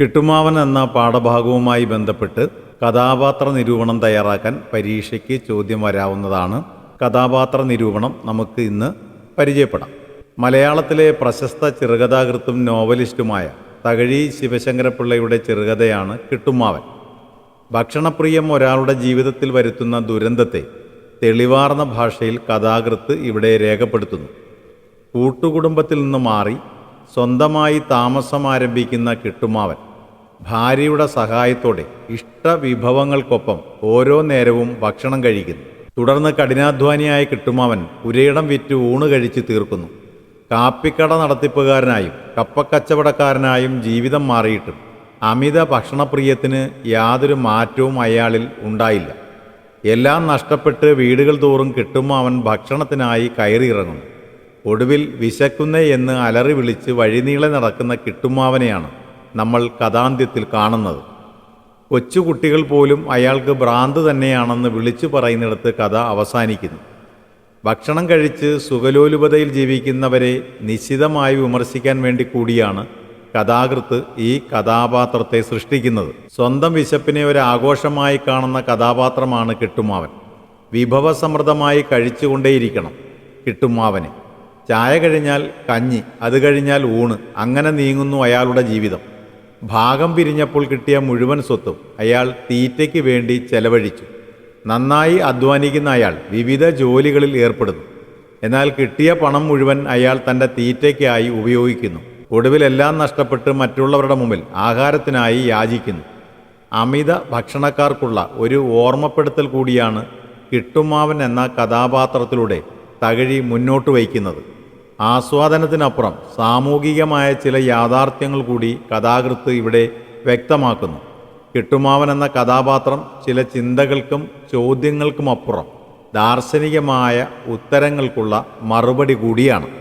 കിട്ടുമാവൻ എന്ന പാഠഭാഗവുമായി ബന്ധപ്പെട്ട് കഥാപാത്ര നിരൂപണം തയ്യാറാക്കാൻ പരീക്ഷയ്ക്ക് ചോദ്യം വരാവുന്നതാണ്. കഥാപാത്ര നിരൂപണം നമുക്ക് ഇന്ന് പരിചയപ്പെടാം. മലയാളത്തിലെ പ്രശസ്ത ചെറുകഥാകൃത്തും നോവലിസ്റ്റുമായ തകഴി ശിവശങ്കരപ്പിള്ളയുടെ ചെറുകഥയാണ് കിട്ടുമാവൻ. ഭക്ഷണപ്രിയം ഒരാളുടെ ജീവിതത്തിൽ വരുത്തുന്ന ദുരന്തത്തെ തെളിവാർന്ന ഭാഷയിൽ കഥാകൃത്ത് ഇവിടെ രേഖപ്പെടുത്തുന്നു. കൂട്ടുകുടുംബത്തിൽ നിന്ന് മാറി സ്വന്തമായി താമസം ആരംഭിക്കുന്ന കിട്ടുമാവൻ. ഭാര്യയുടെ സഹായത്തോടെ ഇഷ്ടവിഭവങ്ങൾക്കൊപ്പം ഓരോ നേരവും ഭക്ഷണം കഴിക്കുന്നു. തുടർന്ന് കഠിനാധ്വാനിയായ കിട്ടുമാവൻ പുരയിടം വിറ്റ് ഊണ് കഴിച്ച് തീർക്കുന്നു. കാപ്പിക്കട നടത്തിപ്പുകാരനായും കപ്പക്കച്ചവടക്കാരനായും ജീവിതം മാറിയിട്ടും അമിത ഭക്ഷണപ്രിയത്തിന് യാതൊരു മാറ്റവും അയാളിൽ ഉണ്ടായില്ല. എല്ലാം നഷ്ടപ്പെട്ട് വീടുകൾ തോറും കിട്ടുമ്പോൾ അവൻ ഭക്ഷണത്തിനായി കയറിയിറങ്ങുന്നു. ഒടുവിൽ വിശക്കുന്നേ എന്ന് അലറി വിളിച്ച് വഴിനീളെ നടക്കുന്ന കിട്ടുമാവനെയാണ് നമ്മൾ കഥാന്ത്യത്തിൽ കാണുന്നത്. കൊച്ചുകുട്ടികൾ പോലും അയാൾക്ക് ഭ്രാന്ത് തന്നെയാണെന്ന് വിളിച്ചു പറയുന്നിടത്ത് കഥ അവസാനിക്കുന്നു. ഭക്ഷണം കഴിച്ച് സുഖലോലുപതയിൽ ജീവിക്കുന്നവരെ നിശിതമായി വിമർശിക്കാൻ വേണ്ടി കൂടിയാണ് കഥാകൃത്ത് ഈ കഥാപാത്രത്തെ സൃഷ്ടിക്കുന്നത്. സ്വന്തം വിശപ്പിനെ ഒരു ആഘോഷമായി കാണുന്ന കഥാപാത്രമാണ് കിട്ടുമാവൻ. വിഭവസമൃദ്ധമായി കഴിച്ചുകൊണ്ടേയിരിക്കണം കിട്ടുമാവന്. ചായ കഴിഞ്ഞാൽ കഞ്ഞി അത് കഴിഞ്ഞാൽ ഊണ്. അങ്ങനെ നീങ്ങുന്നു അയാളുടെ ജീവിതം. ഭാഗം പിരിഞ്ഞപ്പോൾ കിട്ടിയ മുഴുവൻ സ്വത്തും അയാൾ തീറ്റയ്ക്ക് വേണ്ടി ചെലവഴിച്ചു. നന്നായി അധ്വാനിക്കുന്ന അയാൾ വിവിധ ജോലികളിൽ ഏർപ്പെടുന്നു. എന്നാൽ കിട്ടിയ പണം മുഴുവൻ അയാൾ തന്റെ തീറ്റയ്ക്കായി ഉപയോഗിക്കുന്നു. ഒടുവിലെല്ലാം നഷ്ടപ്പെട്ട് മറ്റുള്ളവരുടെ മുമ്പിൽ ആഹാരത്തിനായി യാചിക്കുന്നു. അമിത ഭക്ഷണക്കാർക്കുള്ള ഒരു ഓർമ്മപ്പെടുത്തൽ കൂടിയാണ് കിട്ടുമാവൻ എന്ന കഥാപാത്രത്തിലൂടെ തകഴി മുന്നോട്ട് വയ്ക്കുന്നത്. ആസ്വാദനത്തിനപ്പുറം സാമൂഹികമായ ചില യാഥാർത്ഥ്യങ്ങൾ കൂടി കഥാകൃത്ത് ഇവിടെ വ്യക്തമാക്കുന്നു. കിട്ടുമാവൻ എന്ന കഥാപാത്രം ചില ചിന്തകൾക്കും ചോദ്യങ്ങൾക്കുമപ്പുറം ദാർശനികമായ ഉത്തരങ്ങൾക്കുള്ള മറുപടി കൂടിയാണ്.